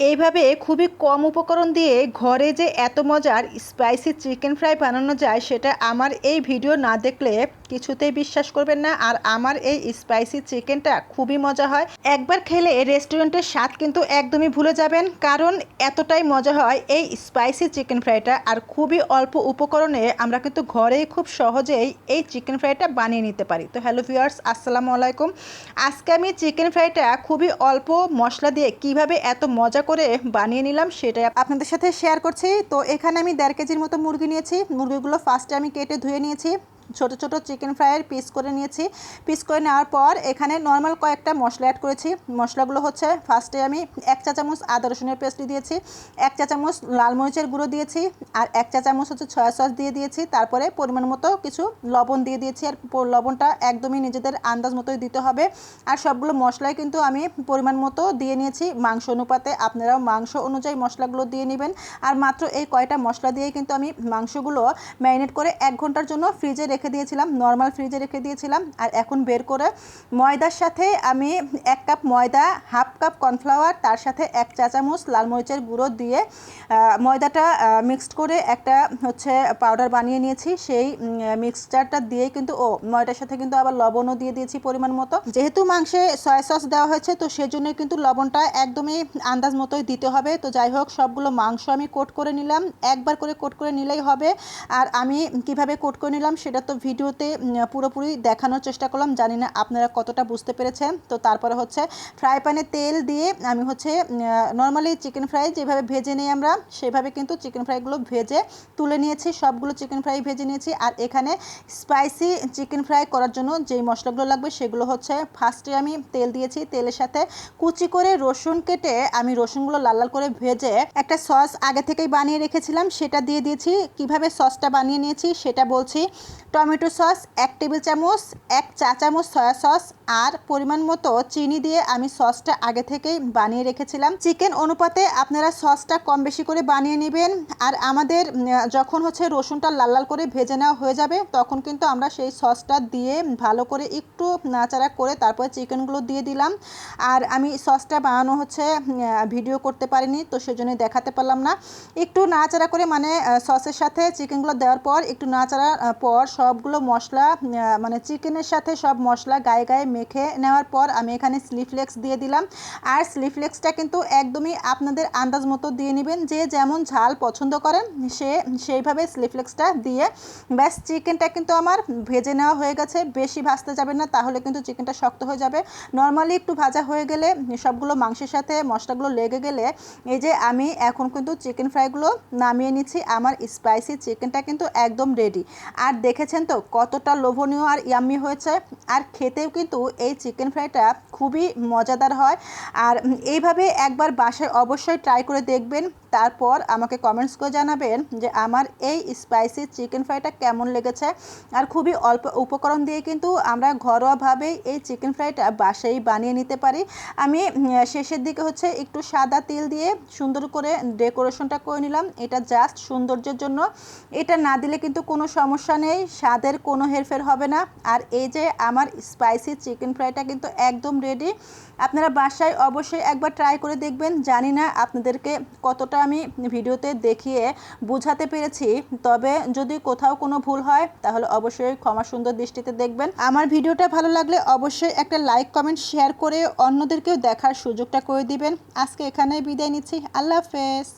এইভাবে খুবই কম উপকরণ দিয়ে ঘরে যে এত মজার স্পাইসি চিকেন ফ্রাই বানানো যায়, সেটা আমার এই ভিডিও না দেখলে কিছুতেই বিশ্বাস করবেন না। আর আমার এই স্পাইসি চিকেনটা খুবই মজা হয়। একবার খেলে রেস্টুরেন্টের স্বাদ কিন্তু একদমই ভুলে যাবেন। কারণ এতটাই মজা হয় এই স্পাইসি চিকেন ফ্রাইটা আর খুবই অল্প উপকরণে আমরা কিন্তু ঘরেই খুব সহজেই এই চিকেন ফ্রাইটা বানিয়ে নিতে পারি। তো হ্যালো ভিউয়ার্স আসসালামু আলাইকুম। আজকে আমি চিকেন ফ্রাইটা খুবই অল্প মশলা দিয়ে কীভাবে এত মজা করে বানিয়ে নিলাম, সেটাই আপনাদের সাথে শেয়ার করছি। তো এখানে আমি দেড় কেজির মতো মুরগি নিয়েছি। মুরগিগুলো ফার্স্টে আমি কেটে ধুয়ে নিয়েছি। ছোট ছোট চিকেন ফ্রাইয়ের পিস করে নিয়েছি। পিস করে নেওয়ার পর এখানে নর্মাল কয়েকটা মশলা অ্যাড করেছি। মশলাগুলো হচ্ছে ফার্স্টে আমি এক চা চামচ আদা রসুনের পেস্ট দিয়েছি, এক চা চামচ লাল মরিচের গুঁড়ো দিয়েছি আর এক চা চামচ হচ্ছে ছয়া সস দিয়ে দিয়েছি। তারপরে পরিমাণ মতো কিছু লবণ দিয়ে দিয়েছি আর লবণটা একদমই নিজেদের আন্দাজ মতোই দিতে হবে। আর সবগুলো মশলাই কিন্তু আমি পরিমাণ মতো দিয়ে নিয়েছি। মাংস অনুপাতে আপনারাও মাংস অনুযায়ী মশলাগুলো দিয়ে নেবেন। আর মাত্র এই কয়টা মশলা দিয়ে কিন্তু আমি মাংসগুলো ম্যারিনেট করে এক ঘণ্টার জন্য ফ্রিজে রেখে দিয়েছিলাম নর্মাল ফ্রিজে রেখে দিয়েছিলাম। আর এখন বের করে ময়দার সাথে আমি এক কাপ ময়দা হাফ কাপ কর্নফ্লাওয়ার তার সাথে এক চা চামচ লাল মরিচের গুঁড়ো দিয়ে ময়দাটা মিক্সড করে একটা হচ্ছে পাউডার বানিয়ে নিয়েছি। সেই মিক্সচারটা দিয়ে কিন্তু, ও, ময়দার সাথে কিন্তু আবার লবণও দিয়ে দিয়েছি পরিমাণ মতো। যেহেতু মাংসে সয়া সস দেওয়া হয়েছে, তো সেজন্যই কিন্তু লবণটা একদমই আন্দাজ মতোই দিতে হবে। তো যাই হোক, সবগুলো মাংস আমি কোট করে নিলাম। একবার করে কোট করে নিলেই হবে। আর আমি কীভাবে কোট করে নিলাম, সেটা তো ভিডিওতে পুরোপুরি দেখানোর চেষ্টা করলাম। জানি না আপনারা কতটা বুঝতে পেরেছেন। তো তারপরে হচ্ছে ফ্রাই প্যানে তেল দিয়ে আমি হচ্ছে নর্মালি চিকেন ফ্রাই যেভাবে ভেজে নিই আমরা, সেভাবে কিন্তু চিকেন ফ্রাইগুলো ভেজে তুলে নিয়েছি। সবগুলো চিকেন ফ্রাই ভেজে নিয়েছি। আর এখানে স্পাইসি চিকেন ফ্রাই করার জন্য যেই মশলাগুলো লাগবে, সেগুলো হচ্ছে ফার্স্টে আমি তেল দিয়েছি। তেলের সাথে কুচি করে রসুন কেটে আমি রসুনগুলো লাল লাল করে ভেজে একটা সস আগে থেকেই বানিয়ে রেখেছিলাম। সেটা দিয়ে দিয়েছি। কীভাবে সসটা বানিয়ে নিয়েছি, সেটা বলছি। টমেটো সস, এক টেবিল চামচ, এক চা চামচ সয়া সস আর পরিমাণ মতো চিনি দিয়ে আমি সসটা আগে থেকেই বানিয়ে রেখেছিলাম। চিকেন অনুপাতে আপনারা সসটা কম বেশি করে বানিয়ে নেবেন আর আমাদের যখন হচ্ছে রসুনটা লাল লাল করে ভেজে নেওয়া হয়ে যাবে, তখন কিন্তু আমরা সেই সসটা দিয়ে ভালো করে একটু নাচাড়া করে তারপরে চিকেনগুলো দিয়ে দিলাম। আর আমি সসটা বানানো হচ্ছে ভিডিও করতে পারিনি, তো সেজন্য দেখাতে পারলাম না। একটু নাচাড়া করে মানে সসের সাথে চিকেনগুলো দেওয়ার পর, একটু নাচাড়া পর সবগুলো মশলা মানে চিকেনের সাথে সব মশলা গায়ে গায়ে মেখে নেওয়ার পর আমি এখানে স্লিফ্লেক্স দিয়ে দিলাম। আর স্লিফ্লেক্সটা কিন্তু একদমই আপনাদের আন্দাজ মতো দিয়ে নেবেন, যে যেমন ঝাল পছন্দ করেন সে, সেইভাবে স্লিফ্লেক্সটা দিয়ে ব্যাস চিকেনটা কিন্তু আমার ভেজে নেওয়া হয়ে গেছে। বেশি ভাজতে যাবে না, তাহলে কিন্তু চিকেনটা শক্ত হয়ে যাবে। নর্মালি একটু ভাজা হয়ে গেলে সবগুলো মাংসের সাথে মশলাগুলো লেগে গেলে এই যে আমি এখন কিন্তু চিকেন ফ্রাইগুলো নামিয়ে নিচ্ছি। আমার স্পাইসি চিকেনটা কিন্তু একদম রেডি আর দেখেছেন তো, কতটা লোভনীয় আর ইয়াম্মি হয়েছে। আর খেতেও কিন্তু এই চিকেন ফ্রাইটা খুবই মজাদার হয়। আর এইভাবে একবার বাসায় অবশ্যই ট্রাই করে দেখবেন। তারপর আমাকে কমেন্টস করে জানাবেন যে আমার এই স্পাইসি চিকেন ফ্রাইটা কেমন লেগেছে। আর খুবই অল্প উপকরণ দিয়ে কিন্তু আমরা ঘরোয়াভাবেই এই চিকেন ফ্রাইটা বাসায় বানিয়ে নিতে পারি। আমি শেষের দিকে হচ্ছে একটু সাদা তেল দিয়ে সুন্দর করে ডেকোরেশনটা করে নিলাম। এটা জাস্ট সৌন্দর্যের জন্য। এটা না দিলে কিন্তু কোনো সমস্যা নেই, স্বাদের কোনো হেরফের হবে না। আর এই যে আমার স্পাইসি চিকেন ফ্রাইটা কিন্তু একদম রেডি আপনারা বাসায় অবশ্যই একবার ট্রাই করে দেখবেন। জানি না আপনাদেরকে কতটা আমি ভিডিওতে দেখিয়ে বুঝাতে পেরেছি। তবে যদি কোথাও কোনো ভুল হয়, তাহলে অবশ্যই ক্ষমা সুন্দর দৃষ্টিতে দেখবেন। আমার ভিডিওটা ভালো লাগলে অবশ্যই একটা লাইক, কমেন্ট, শেয়ার করে অন্যদেরকেও দেখার সুযোগটা করে দিবেন। আজকে এখানে বিদায় নিচ্ছি। আল্লাহ হাফেজ।